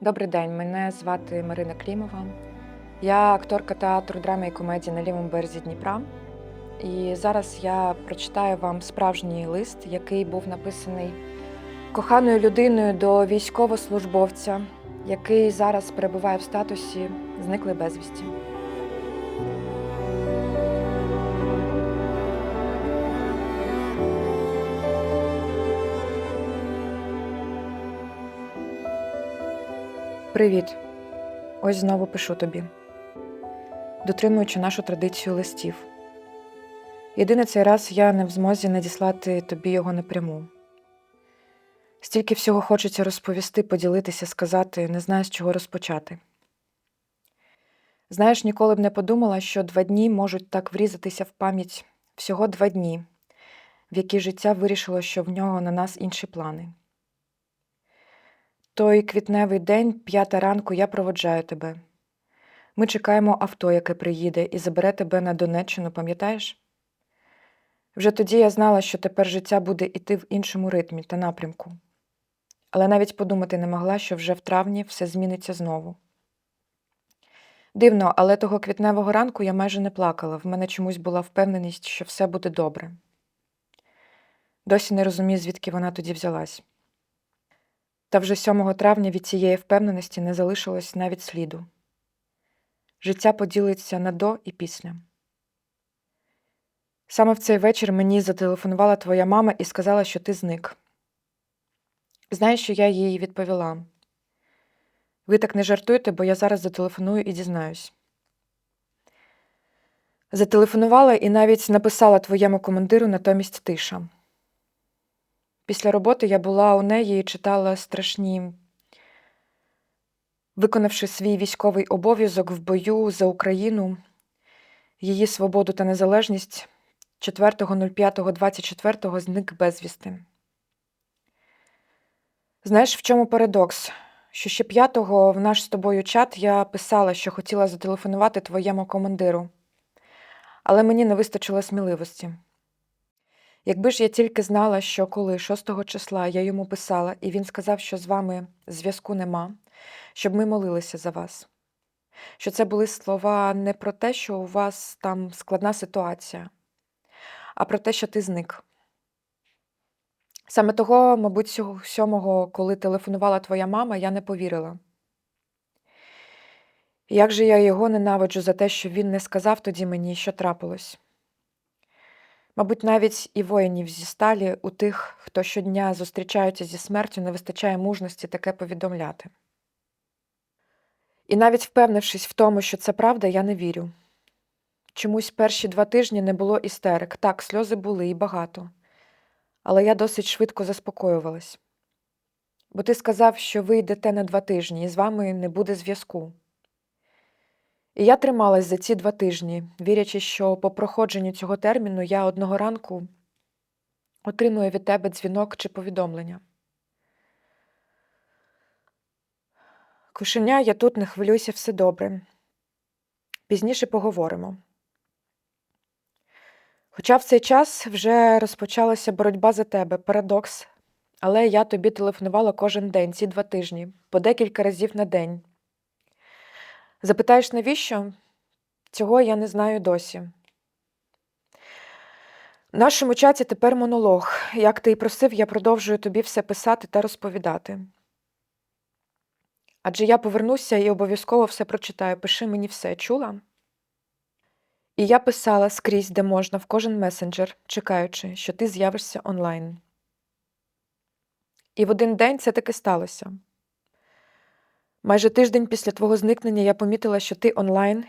Добрий день, мене звати Марина Клімова. Я акторка театру драми і комедії на лівому березі Дніпра. І зараз я прочитаю вам справжній лист, який був написаний коханою людиною до військовослужбовця, який зараз перебуває в статусі зниклий безвісті. Привіт. Ось знову пишу тобі, дотримуючи нашу традицію листів. Єдине цей раз я не в змозі надіслати тобі його напряму. Стільки всього хочеться розповісти, поділитися, сказати, не знаю, з чого розпочати. Знаєш, ніколи б не подумала, що два дні можуть так врізатися в пам'ять всього два дні, в які життя вирішило, що в нього на нас інші плани. Той квітневий день, п'ята ранку, я проводжаю тебе. Ми чекаємо авто, яке приїде, і забере тебе на Донеччину, пам'ятаєш? Вже тоді я знала, що тепер життя буде йти в іншому ритмі та напрямку. Але навіть подумати не могла, що вже в травні все зміниться знову. Дивно, але того квітневого ранку я майже не плакала, в мене чомусь була впевненість, що все буде добре. Досі не розумію, звідки вона тоді взялась. Та вже 7 травня від цієї впевненості не залишилось навіть сліду. Життя поділиться на до і після. Саме в цей вечір мені зателефонувала твоя мама і сказала, що ти зник. Знаєш, що я їй відповіла? Ви так не жартуєте, бо я зараз зателефоную і дізнаюсь. Зателефонувала і навіть написала твоєму командиру натомість тиша. Після роботи я була у неї і читала страшні, виконавши свій військовий обов'язок в бою за Україну, її свободу та незалежність 4.05.24 зник безвісти. Знаєш, в чому парадокс? Що ще п'ятого в наш з тобою чат я писала, що хотіла зателефонувати твоєму командиру, але мені не вистачило сміливості. Якби ж я тільки знала, що коли 6 числа я йому писала, і він сказав, що з вами зв'язку нема, щоб ми молилися за вас. Що це були слова не про те, що у вас там складна ситуація, а про те, що ти зник. Саме того, мабуть, сьомого, коли телефонувала твоя мама, я не повірила. Як же я його ненавиджу за те, що він не сказав тоді мені, що трапилось. Мабуть, навіть і воїнів зі сталі у тих, хто щодня зустрічаються зі смертю, не вистачає мужності таке повідомляти. І навіть впевнившись в тому, що це правда, я не вірю. Чомусь перші два тижні не було істерик. Так, сльози були і багато. Але я досить швидко заспокоювалась. Бо ти сказав, що ви йдете на два тижні, і з вами не буде зв'язку. І я трималась за ці два тижні, вірячи, що по проходженню цього терміну я одного ранку отримую від тебе дзвінок чи повідомлення. Кошеня, я тут не хвилюйся, все добре. Пізніше поговоримо. Хоча в цей час вже розпочалася боротьба за тебе, парадокс, але я тобі телефонувала кожен день, ці два тижні, по декілька разів на день. Запитаєш, навіщо? Цього я не знаю досі. В нашому чаті тепер монолог. Як ти і просив, я продовжую тобі все писати та розповідати. Адже я повернуся і обов'язково все прочитаю. Пиши мені все, чула? І я писала скрізь, де можна, в кожен месенджер, чекаючи, що ти з'явишся онлайн. І в один день це таки сталося. Майже тиждень після твого зникнення я помітила, що ти онлайн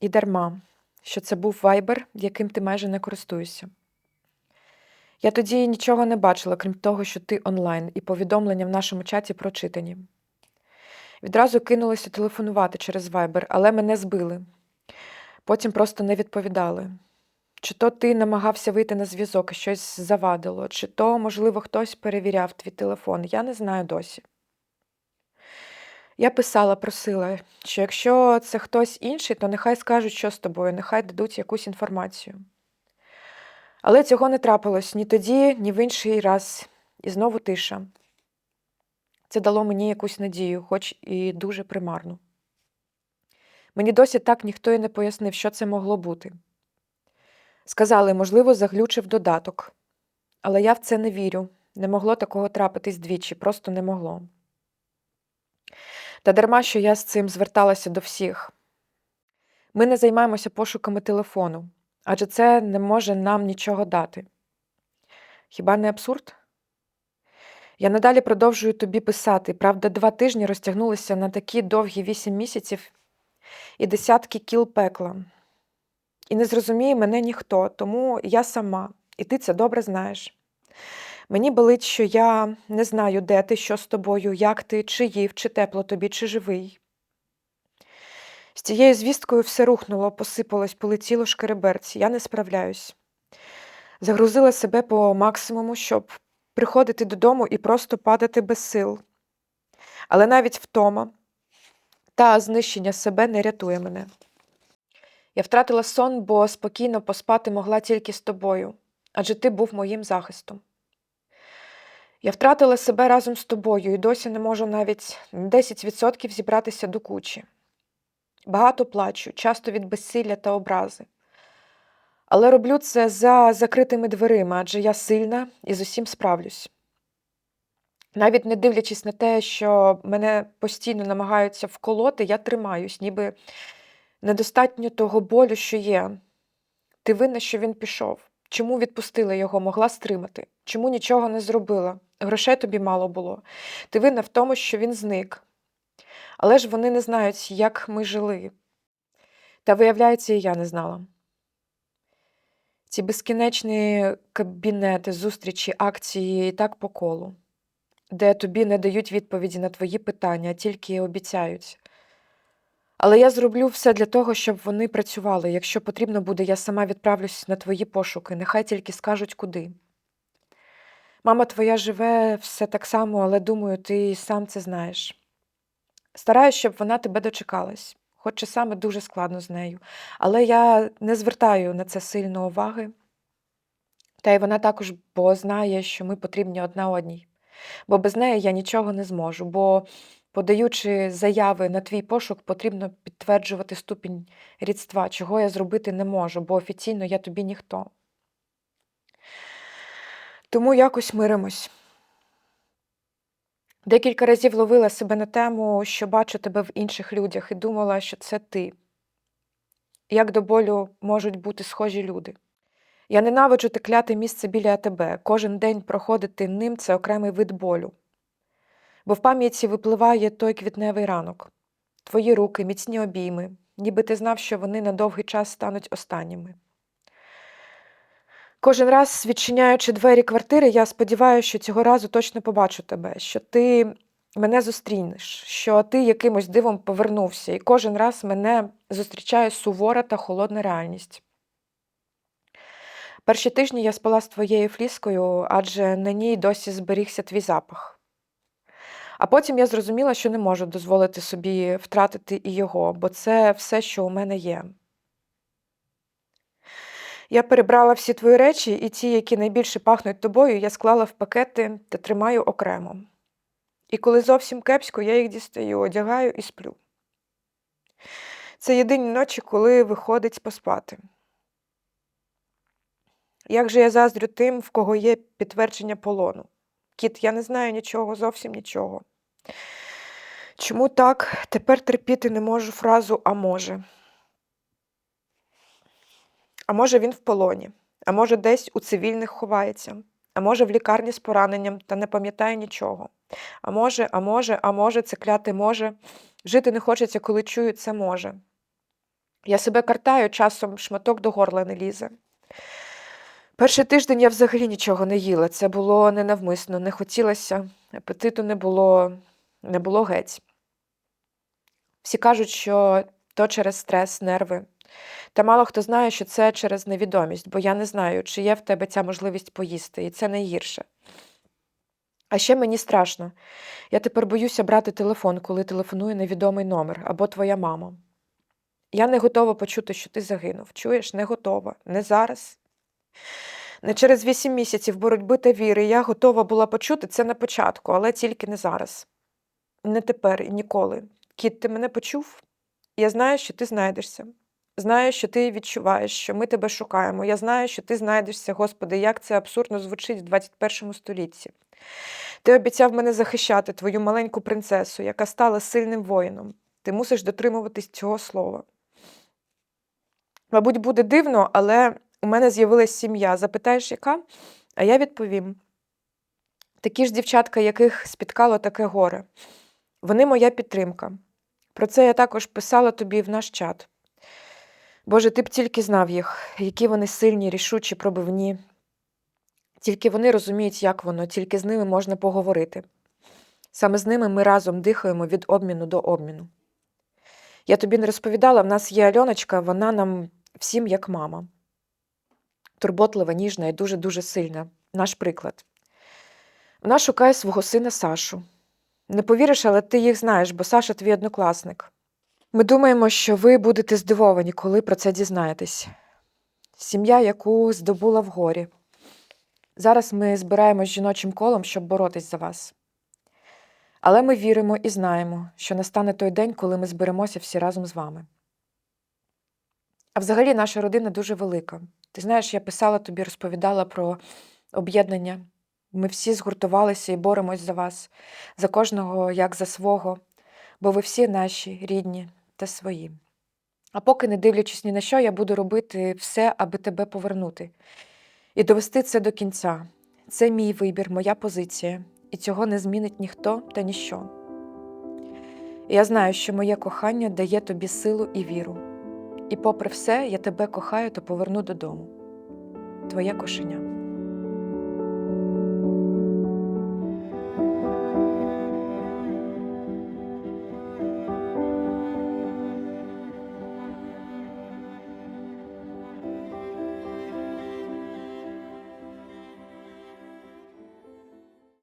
і дарма, що це був вайбер, яким ти майже не користуєшся. Я тоді нічого не бачила, крім того, що ти онлайн, і повідомлення в нашому чаті прочитані. Відразу кинулося телефонувати через вайбер, але мене збили. Потім просто не відповідали. Чи то ти намагався вийти на зв'язок і щось завадило, чи то, можливо, хтось перевіряв твій телефон, я не знаю досі. Я писала, просила, що якщо це хтось інший, то нехай скажуть, що з тобою, нехай дадуть якусь інформацію. Але цього не трапилось ні тоді, ні в інший раз, і знову тиша. Це дало мені якусь надію, хоч і дуже примарну. Мені досі так ніхто і не пояснив, що це могло бути. Сказали, можливо, заглючив додаток. Але я в це не вірю. Не могло такого трапитись двічі, просто не могло. Та дарма, що я з цим зверталася до всіх. Ми не займаємося пошуками телефону, адже це не може нам нічого дати. Хіба не абсурд? Я надалі продовжую тобі писати. Правда, два тижні розтягнулися на такі довгі вісім місяців і десятки кіл пекла. І не зрозуміє мене ніхто, тому я сама, і ти це добре знаєш. Мені болить, що я не знаю, де ти, що з тобою, як ти, чи їв, чи тепло тобі, чи живий. З цією звісткою все рухнуло, посипалось, полетіло шкереберці. Я не справляюсь. Загрузила себе по максимуму, щоб приходити додому і просто падати без сил. Але навіть втома та знищення себе не рятує мене. Я втратила сон, бо спокійно поспати могла тільки з тобою, адже ти був моїм захистом. Я втратила себе разом з тобою і досі не можу навіть 10% зібратися до кучі. Багато плачу, часто від безсилля та образи. Але роблю це за закритими дверима, адже я сильна і з усім справлюсь. Навіть не дивлячись на те, що мене постійно намагаються вколоти, я тримаюсь, ніби недостатньо того болю, що є. Ти винна, що він пішов. Чому відпустила його, могла стримати? Чому нічого не зробила? Грошей тобі мало було. Ти винна в тому, що він зник. Але ж вони не знають, як ми жили. Та, виявляється, і я не знала. Ці безкінечні кабінети, зустрічі, акції і так по колу, де тобі не дають відповіді на твої питання, а тільки обіцяють. Але я зроблю все для того, щоб вони працювали. Якщо потрібно буде, я сама відправлюсь на твої пошуки, нехай тільки скажуть куди. Мама твоя живе все так само, але думаю, ти сам це знаєш. Стараюсь, щоб вона тебе дочекалась, хоч часами дуже складно з нею. Але я не звертаю на це сильно уваги. Та й вона також бо знає, що ми потрібні одна одній. Бо без неї я нічого не зможу. Бо, подаючи заяви на твій пошук, потрібно підтверджувати ступінь рідства, чого я зробити не можу, бо офіційно я тобі ніхто. Тому якось миримось. Декілька разів ловила себе на тему, що бачу тебе в інших людях, і думала, що це ти. Як до болю можуть бути схожі люди. Я ненавиджу те кляте місце біля тебе. Кожен день проходити ним це окремий вид болю. Бо в пам'яті випливає той квітневий ранок, твої руки, міцні обійми, ніби ти знав, що вони на довгий час стануть останніми. Кожен раз, відчиняючи двері квартири, я сподіваюся, що цього разу точно побачу тебе, що ти мене зустрінеш, що ти якимось дивом повернувся, і кожен раз мене зустрічає сувора та холодна реальність. Перші тижні я спала з твоєю фліскою, адже на ній досі зберігся твій запах. А потім я зрозуміла, що не можу дозволити собі втратити і його, бо це все, що у мене є. Я перебрала всі твої речі, і ті, які найбільше пахнуть тобою, я склала в пакети та тримаю окремо. І коли зовсім кепсько, я їх дістаю, одягаю і сплю. Це єдині ночі, коли виходить поспати. Як же я заздрю тим, в кого є підтвердження полону? Кіт, я не знаю нічого, зовсім нічого. Чому так? Тепер терпіти не можу фразу а може. А може, він в полоні, а може, десь у цивільних ховається, а може, в лікарні з пораненням та не пам'ятає нічого. А може, а може, а може, це кляте може. Жити не хочеться, коли чую це може. Я себе картаю, часом шматок до горла не лізе. Перший тиждень я взагалі нічого не їла. Це було ненавмисно, не хотілося, апетиту не було, не було геть. Всі кажуть, що то через стрес, нерви. Та мало хто знає, що це через невідомість, бо я не знаю, чи є в тебе ця можливість поїсти, і це найгірше. А ще мені страшно. Я тепер боюся брати телефон, коли телефонує невідомий номер або твоя мама. Я не готова почути, що ти загинув. Чуєш, не готова. Не зараз. Не через вісім місяців боротьби та віри. Я готова була почути це на початку, але тільки не зараз. не тепер і ніколи. Кіт, ти мене почув? Я знаю, що ти знайдешся. Знаю, що ти відчуваєш, що ми тебе шукаємо. Я знаю, що ти знайдешся, Господи, як це абсурдно звучить в 21 столітті. Ти обіцяв мене захищати, твою маленьку принцесу, яка стала сильним воїном. Ти мусиш дотримуватись цього слова. Мабуть, буде дивно, але у мене з'явилась сім'я. Запитаєш, яка? А я відповім: такі ж дівчатка, яких спіткало таке горе. Вони моя підтримка. Про це я також писала тобі в наш чат. Боже, ти б тільки знав їх, які вони сильні, рішучі, пробивні. Тільки вони розуміють, як воно, тільки з ними можна поговорити. Саме з ними ми разом дихаємо від обміну до обміну. Я тобі не розповідала, в нас є Альоночка, вона нам всім як мама. Турботлива, ніжна і дуже-дуже сильна. Наш приклад. Вона шукає свого сина Сашу. Не повіриш, але ти їх знаєш, бо Саша твій однокласник. Ми думаємо, що ви будете здивовані, коли про це дізнаєтесь. Сім'я, яку здобула в горі. Зараз ми збираємось жіночим колом, щоб боротись за вас. Але ми віримо і знаємо, що настане той день, коли ми зберемося всі разом з вами. А взагалі наша родина дуже велика. Ти знаєш, я писала тобі, розповідала про об'єднання. Ми всі згуртувалися і боремось за вас, за кожного як за свого, бо ви всі наші рідні та свої. А поки, не дивлячись ні на що, я буду робити все, аби тебе повернути і довести це до кінця. Це мій вибір, моя позиція, і цього не змінить ніхто та ніщо. Я знаю, що моє кохання дає тобі силу і віру. І попри все, я тебе кохаю та поверну додому. Твоє кошеня.